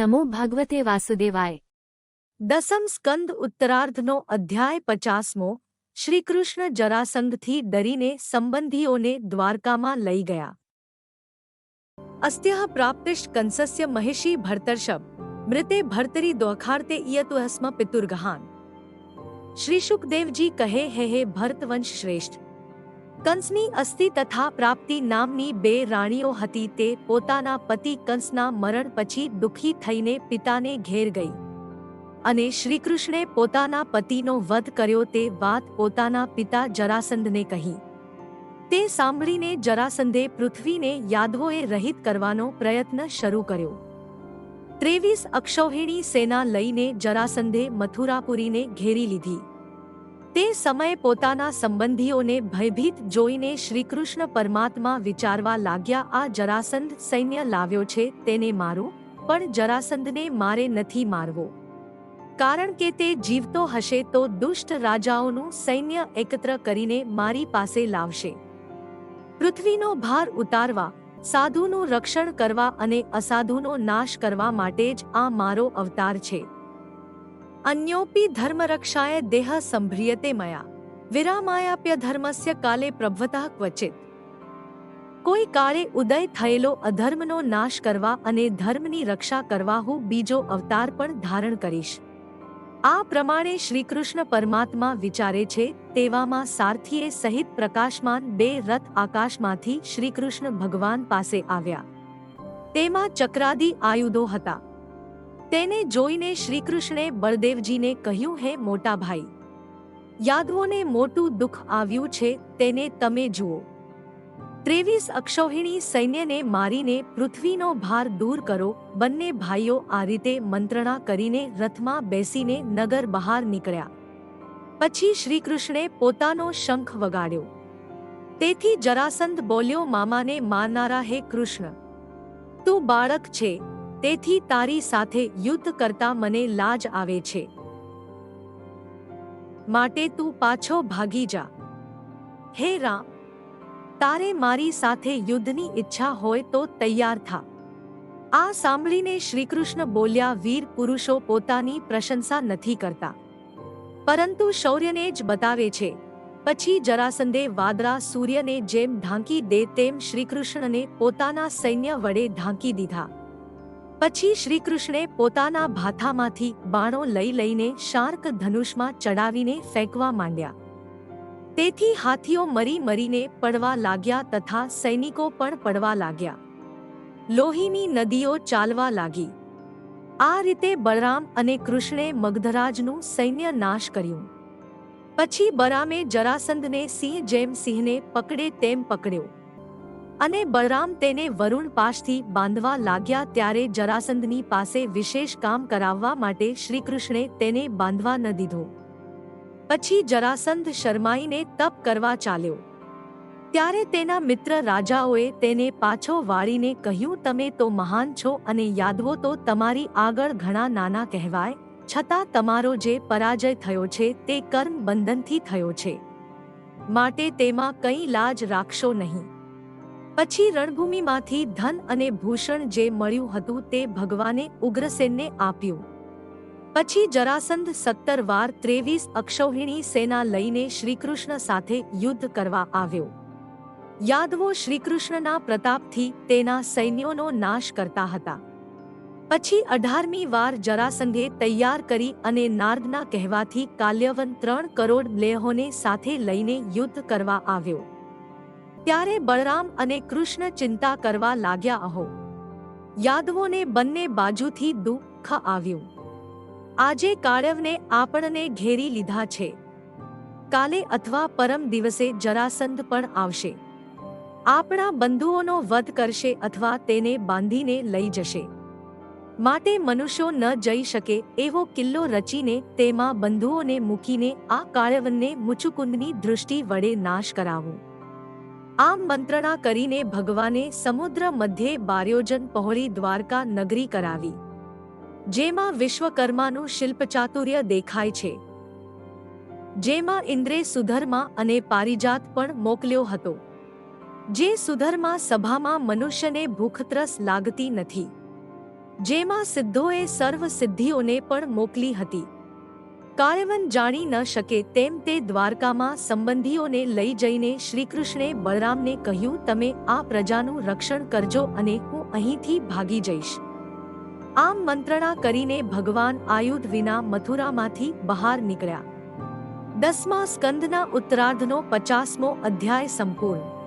નમો ભગવતે વાસુદેવાય દસમ સ્કંદ ઉત્તરાર્ધનો અધ્યાય પચાસમો શ્રીકૃષ્ણ જરાસંઘથી ડરીને સંબંધીઓને દ્વારકામાં લઈ ગયા અસ્ત્યઃ પ્રાપ્તિશ કંસસ્ય મહિષી ભર્તર્ષભ મૃતે ભર્તરી દોખાર્તે ઇયતુહસ્મ પિતુર્ગહાન શ્રી શુકદેવજી કહે હે હે ભરતવંશ શ્રેષ્ઠ કંસની અસ્થિ તથા પ્રાપ્તિ નામની બે રાણીઓ હતી તે પોતાના પતિ કંસના મરણ પછી દુઃખી થઈને પિતાને ઘેર ગઈ. અને શ્રીકૃષ્ણે પોતાના પતિનો વધ કર્યો તે વાત પોતાના પિતા જરાસંધને કહી. તે સાંભળીને જરાસંધે પૃથ્વીને યાદવોએ રહિત કરવાનો પ્રયત્ન શરૂ કર્યો. ત્રેવીસ અક્ષૌહિણી સેના લઈને જરાસંધે મથુરાપુરીને ઘેરી લીધી. તે સમયે પોતાના સંબંધીઓને ભયભીત જોઈને શ્રીકૃષ્ણ પરમાત્મા વિચારવા લાગ્યા, આ જરાસંધ સૈન્ય લાવ્યો છે, તેને મારું, પણ જરાસંધને મારે નથી મારવો. કારણ કે તે જીવતો હશે તો દુષ્ટ રાજાઓનું સૈન્ય એકત્ર કરીને મારી પાસે લાવશે. પૃથ્વીનો ભાર ઉતારવા, સાધુનું રક્ષણ કરવા અને અસાધુનો નાશ કરવા માટે જ આ મારો અવતાર છે. અન્યોપી ધર્મરક્ષાય દેહ સંભ્રિયતે મયા વિરામાયાપ્ય ધર્મસ્ય કાલે પ્રભવતા ક્વચિત કોઈ કાળે ઉદય થયેલો અધર્મનો નાશ કરવા અને ધર્મની રક્ષા કરવા હું બીજો અવતાર પણ ધારણ કરીશ આ પ્રમાણે શ્રીકૃષ્ણ પરમાત્મા વિચારે છે તેવામાં સારથીએ સહિત પ્રકાશમાન બે રથ આકાશમાંથી શ્રીકૃષ્ણ ભગવાન પાસે આવ્યા તેમાં ચક્રાદી આયુધો હતા તેને જોઈને શ્રીકૃષ્ણે બળદેવજીને કહ્યું, હે મોટા ભાઈ, યાદવોને મોટું દુઃખ આવ્યું છે, તેને તમે જુઓ. ત્રેવીસ અક્ષૌહિણી સૈન્યને મારીને પૃથ્વીનો ભાર દૂર કરો, બંને ભાઈઓ આ રીતે મંત્રણા કરીને રથમાં બેસીને નગર બહાર નીકળ્યા. પછી શ્રીકૃષ્ણે પોતાનો શંખ વગાડ્યો. તેથી જરાસંધ બોલ્યો, મામાને મારનારા હે કૃષ્ણ, તું બાળક છે તેથી તારી સાથે યુદ્ધ કરતા મને લાજ આવે છે. માટે તું પાછો ભાગી જા. હે રામ, તારે મારી સાથે યુદ્ધની ઈચ્છા હોય તો તૈયાર થા. આ સાંભળીને શ્રીકૃષ્ણ બોલ્યા, વીર પુરુષો, પોતાની પ્રશંસા નથી કરતા. પરંતુ શૌર્યને જ બતાવે છે. પછી જરાસંદે વાદરા સૂર્યને જેમ ઢાંકી દે, તેમ શ્રીકૃષ્ણને પોતાના સૈન્ય વડે ઢાંકી દીધા. પછી શ્રીકૃષ્ણે પોતાના ભાથામાંથી બાણો લઈ લઈને શાર્ક ધનુષમાં ચડાવીને ફેંકવા માંડ્યા. તેથી હાથીઓ મરી મરીને પડવા લાગ્યા તથા સૈનિકો પણ પડવા લાગ્યા. લોહીની નદીઓ ચાલવા લાગી. આ રીતે બળરામ અને કૃષ્ણે મગધરાજનું સૈન્ય નાશ કર્યું. પછી બરામે જરાસંધને સિંહ જેમ સિંહને પકડે તેમ પકડ્યો. અને બળરામ તેને વરુણ પાશથી બાંધવા લાગ્યા ત્યારે જરાસંધની પાસે વિશેષ કામ કરાવવા માટે શ્રીકૃષ્ણે તેને બાંધવા ન દીધો. પછી જરાસંધ શરમાઈને તપ કરવા ચાલ્યો. ત્યારે તેના મિત્ર રાજાઓએ તેને પાછો વાળીને કહ્યું, તમે તો મહાન છો અને યાદવો તો તમારી આગળ ઘણા નાના કહેવાય, છતાં તમારો જે પરાજય થયો છે તે કર્મ બંધનથી થયો છે. માટે તેમાં કંઈ લાજ રાખશો નહીં. પછી રણભૂમિમાંથી ધન અને ભૂષણ જે મળ્યું હતું તે ભગવાને ઉગ્રસેનને આપ્યું. પછી જરાસંધ સત્તર વાર ત્રેવીસ અક્ષૌહિણી સેના લઈને શ્રીકૃષ્ણ સાથે યુદ્ધ કરવા આવ્યો. યાદવો શ્રીકૃષ્ણના પ્રતાપથી તેના સૈન્યોનો નાશ કરતા હતા. પછી અઢારમી વાર જરાસંઘે તૈયાર કરી અને નાર્દના કહેવાથી કાલ્યવન ત્રણ કરોડ લેહોને સાથે લઈને યુદ્ધ કરવા આવ્યો. ત્યારે બળરામ અને કૃષ્ણ ચિંતા કરવા લાગ્યા અહો. યાદવોને બંને બાજુથી દુઃખ આવ્યું. આજે કાળવને આપણને ઘેરી લીધા છે. કાલે અથવા પરમ દિવસે જરાસંધ પણ આવશે. આપણા બંધુઓનો વધ કરશે અથવા તેને બાંધીને લઈ જશે. માટે મનુષ્યો ન જઈ શકે એવો કિલ્લો રચીને તેમાં બંધુઓને મૂકીને આ કાળવનને મુચુકુંદની દૃષ્ટિ વડે નાશ કરાવું. આમ મંત્રણા કરીને ભગવાને સમુદ્ર મધ્યે બાર્યોજન પહોળી દ્વારકા નગરી કરાવી, જેમાં વિશ્વકર્માનું શિલ્પચાતુર્ય દેખાય છે. જેમાં ઇન્દ્રે સુધર્મા અને પારિજાત પણ મોકલ્યો હતો, જે સુધર્મા સભામાં મનુષ્યને ભૂખત્રસ લાગતી નથી, જેમાં સિદ્ધોએ સર્વ સિદ્ધિઓને પણ મોકલી હતી. કાર્યવન જાણી ન શકે તેમ તે દ્વારકામાં સંબંધીઓને લઈ જઈને શ્રીકૃષ્ણે બળરામને કહ્યું, તમે આ પ્રજાનું રક્ષણ કરજો અને હું અહીંથી ભાગી જઈશ. આમ મંત્રણા કરીને ભગવાન આયુધ વિના મથુરામાંથી બહાર નીકળ્યા. દસમા સ્કંદના ઉત્તરાર્ધનો પચાસમો અધ્યાય સંપૂર્ણ.